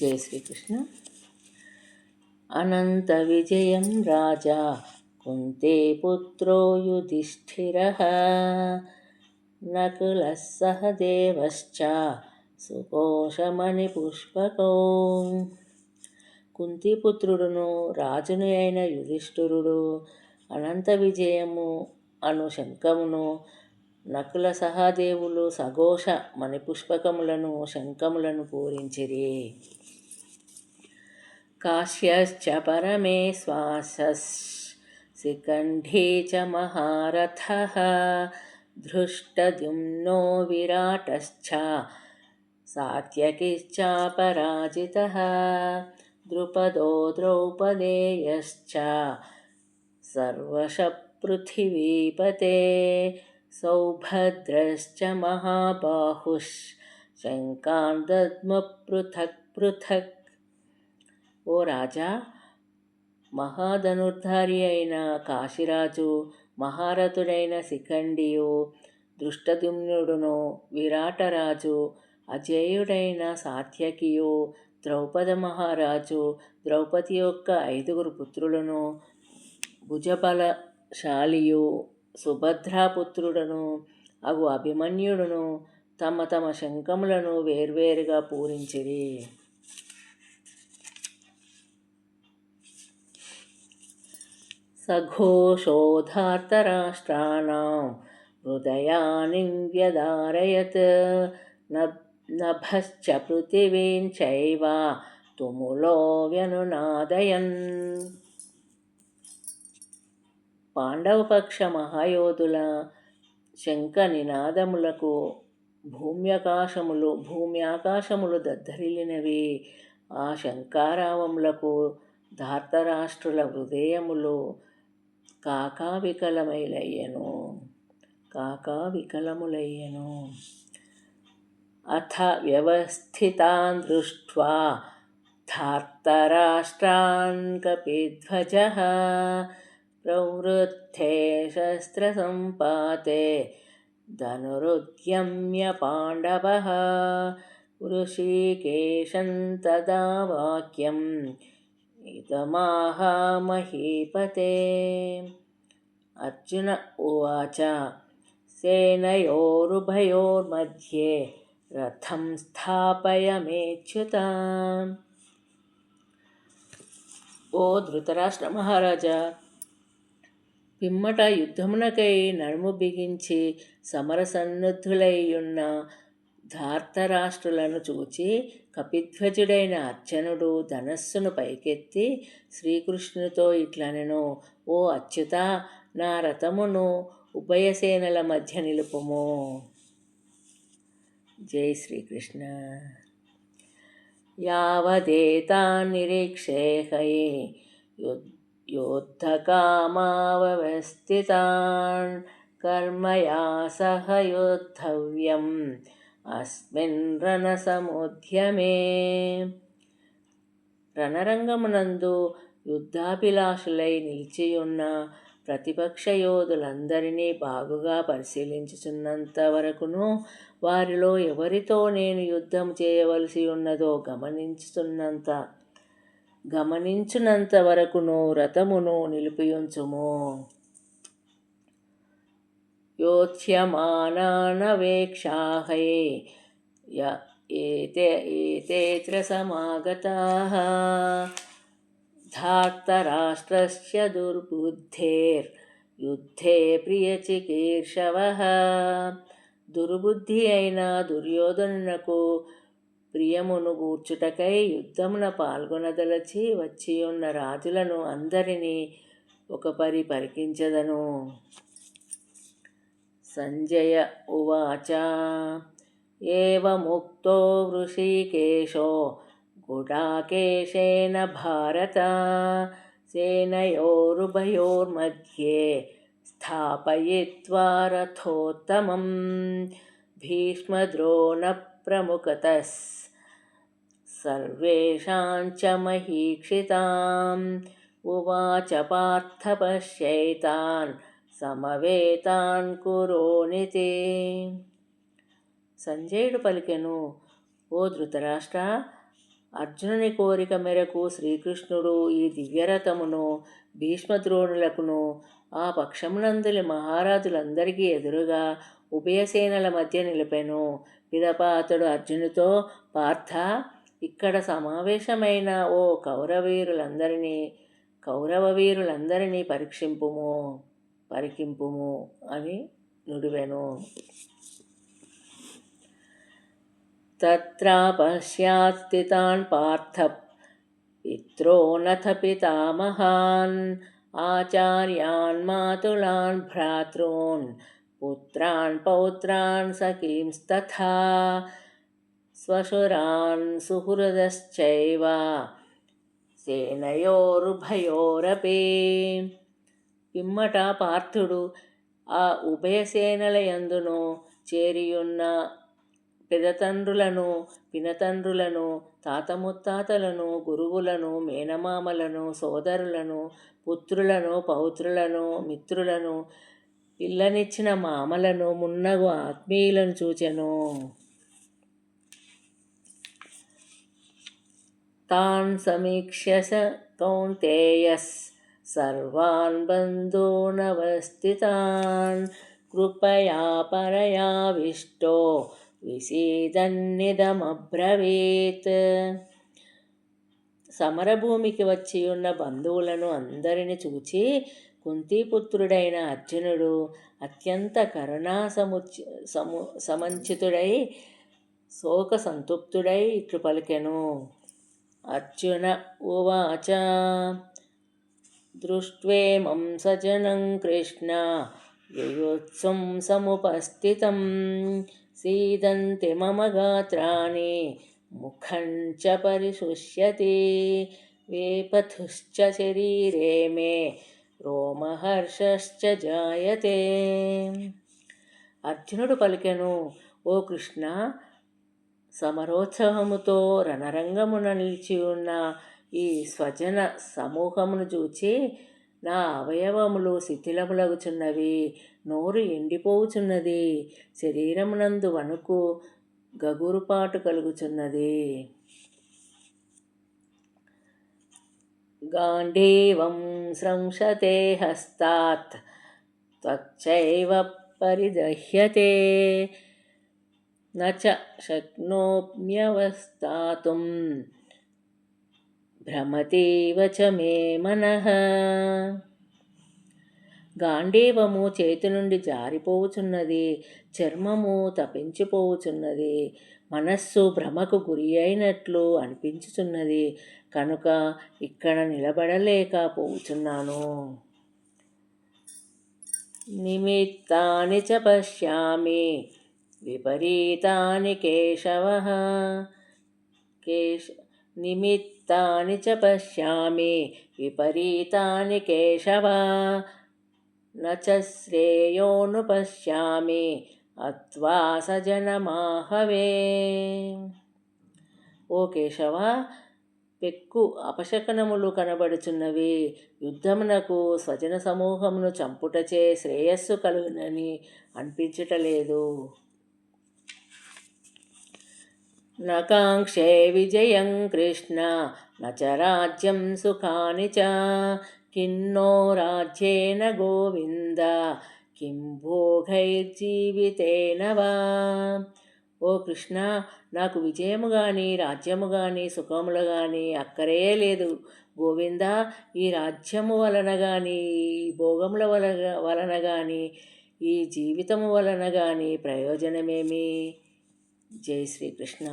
జయ శ్రీకృష్ణ. అనంత విజయం రాజా కుంతే పుత్రో యుధిష్ఠిరः. నకులः సహదేవశ్చ సుకోశమణిపుష్పకో కుంతిపుత్రుడును రాజుని అయిన యుధిష్ఠురుడు అనంత విజయము అను శంఖమును నకుల సహదేవులు సఘోష మణిపుష్పకములను శంఖములను పూరించిరి. काश्यश्च परमे श्वासस्कण्ठे च महारथः धृष्टद्युम्नो विराटश्च सात्यकिश्चापराजितः द्रुपदो द्रौपदेयश्च सर्वश पृथिवीपते सौभद्रश्च महाबाहुः शङ्कां दद्म पृथक् पृथक् ఓ రాజా! మహాధనుర్ధారి అయిన కాశీరాజు మహారథుడైన శిఖండియు దృష్టదుమ్నుడును విరాటరాజు అజేయుడైన సాత్యకియు ద్రౌపద మహారాజు ద్రౌపది యొక్క ఐదుగురు పుత్రులను భుజబలశాలియు సుభద్రాపుత్రుడను అగు అభిమన్యుడును తమ తమ శంఖములను వేర్వేరుగా పూరించిరి. सघोषोधार्तराष्ट्राणां हृदयानि व्यदारयत् नभश्च पृथिवीं चैव తుములో వ్యనునాదయన్ పాండవపక్ష మహాయోధుల శంఖ నినాదములకు భూమ్యాకాశములు భూమ్యాకాశములు దద్దరిల్లినవి ఆ శంకారావములకు ధార్తరాష్ట్రుల హృదయములు కాకా వికలమైలయ్యను కాకా వికలములయ్యను అథ వ్యవస్థితాన్ దృష్ట్వా धार्तराष्ट्रान् कपिध्वजः प्रवृत्थे शस्त्रसम्पाते धनुरुद्यम्य पाण्डवः ऋषिकेशं तदा वाक्यम् इदमाह महीपते अर्जुन उवाच सेनयोरुभयोर्मध्ये रथं स्थापयमेच्युताम् ఓ ధృతరాష్ట్ర మహారాజా పిమ్మట యుద్ధమునకై నడుము బిగించి సమరసన్నద్ధులైయున్న ధార్తరాష్ట్రులను చూచి కపిధ్వజుడైన అర్చనుడు ధనస్సును పైకెత్తి శ్రీకృష్ణునితో ఇట్లనెను ఓ అచ్యుత నా రథమును ఉభయసేనల మధ్య నిలుపుము జై శ్రీకృష్ణ यावदेतान्निरीक्षेहये योद्धकामावस्थितान् कर्मया सह योद्धव्यम् అస్మిన్ రణసముద్యమే రణరంగమునందు యుద్ధాభిలాషులై నిలిచియున్న ప్రతిపక్ష యోధులందరినీ బాగుగా పరిశీలించుచున్నంత వరకును వారిలో ఎవరితో నేను యుద్ధం చేయవలసి ఉన్నదో గమనించుతున్నంత గమనించునంత వరకును రథమును నిలిపియుంచుము. योत्स्यमानानवेक्षाहये य एते एतेऽत्र समागताः धार्तराष्ट्रस्य दुर्बुद्धेर्युद्धे प्रियचिकीर्षवः దుర్బుద్ధి అయిన దుర్యోధనునకు ప్రియమును గూర్చుటకై యుద్ధమున పాల్గొనదలచి వచ్చి ఉన్న రాజులను అందరినీ ఒక పరి పరికించదను सञ्जय उवाच। एवमुक्तो ऋषिकेशो गुडाकेशेन भारत, सेनयोरुभयोर्मध्ये स्थापयित्वा रथोत्तमं भीष्मद्रोणप्रमुखतः सर्वेषां च महीक्षिताम्। उवाच पार्थपश्यैतान् సమవేతాన్ కురోనితి. సంజయుడు పలికెను ఓ ధృతరాష్ట్ర అర్జునుని కోరిక మేరకు శ్రీకృష్ణుడు ఈ దివ్యరథమును భీష్మద్రోణులకును ఆ పక్షమునందులి మహారాజులందరికీ ఎదురుగా ఉభయసేనల మధ్య నిలిపెను. పిదప అతడు అర్జునుతో పార్థ ఇక్కడ సమావేశమైన ఓ కౌరవీరులందరినీ కౌరవ వీరులందరినీ పరీక్షింపుము. పరికింపుము అని నుడివెను తత్రాపశ్యాత్స్థితాన్ పార్థ పిత్రోనథ పితామహాన్ ఆచార్యాన్ మాతులాన్ భ్రాతॄన్ పుత్రాన్ పౌత్రాన్ సఖీంస్తథా స్వశురాన్ సుహృదశ్చైవ సేనయోరుభయోరపి పిమ్మట పార్థుడు ఆ ఉభయసేనల యందును చేరియున్న పెదతండ్రులను పినతండ్రులను తాత ముత్తాతలను గురువులను మేనమామలను సోదరులను పుత్రులను పౌత్రులను మిత్రులను పిల్లనిచ్చిన మామలను మున్నగు ఆత్మీయులను చూచెను. తాన్ సమీక్ష స కౌంతేయస్ సర్వాన్ బంధూనవస్థితాన్ కృపయా పరయావిష్టో విసీదన్నిదమబ్రవీత్ సమరభూమికి వచ్చి ఉన్న బంధువులను అందరిని చూచి కుంతిపుత్రుడైన అర్జునుడు అత్యంత కరుణా సముచ్ సము సమంచితుడై శోక సంతృప్తుడై ఇట్లు పలికెను. అర్జున ఉవాచ దృష్ట్వేమం సజనం కృష్ణ యయోత్సం సముపస్థితం సీదంతి మమ గాత్రాణి ముఖం చ పరిశుష్యతి వేపథుశ్చ శరీరే మే రోమహర్షశ్చ జాయతే అర్జునుడు పలికెను ఓ కృష్ణ సమరోత్సవముతో రణరంగమున నిలిచి ఉన్న ఈ స్వజన సమూహమును చూచి నా అవయవములు శిథిలములగుచున్నవి. నోరు ఎండిపోవుచున్నది. శరీరమునందు వణుకు గగురుపాటు కలుగుచున్నది. గాంధీవం స్రంశతే హస్తాత్ త్వచ్చైవ పరిదహ్యతే. నచ శక్నోమ్యవస్థాతుం భ్రమతేవ చ మే మనః గాంధీవము చేతి నుండి జారిపోవుచున్నది చర్మము తపించిపోవుచున్నది మనస్సు భ్రమకు గురి అయినట్లు అనిపించుచున్నది కనుక ఇక్కడ నిలబడలేకపోతున్నాను నిమిత్తాని చ పశ్యామి విపరీతాని కేశవ కేశ నిమిత్తాని చ పశ్యామి విపరీతాని కేశవ. నచ శ్రేయోను పశ్యామి అత్వా సజనమాహవే ఓ కేశవ పెక్కు అపశకనములు కనబడుచున్నవి. యుద్ధమునకు స్వజన సమూహమును చంపుటచే శ్రేయస్సు కలుగునని అనిపించటలేదు నకాంక్షే విజయం కృష్ణ నచ రాజ్యం సుఖాని చ. కిన్నో రాజ్యేన గోవింద కిం భోగైర్జీవితేన వా. ఓ కృష్ణ నాకు విజయము కానీ రాజ్యము కానీ సుఖములు కానీ అక్కరే లేదు. గోవింద ఈ రాజ్యము వలన కానీ ఈ భోగముల వలన వలన కానీ ఈ జీవితము వలన కానీ ప్రయోజనమేమి? జై శ్రీకృష్ణ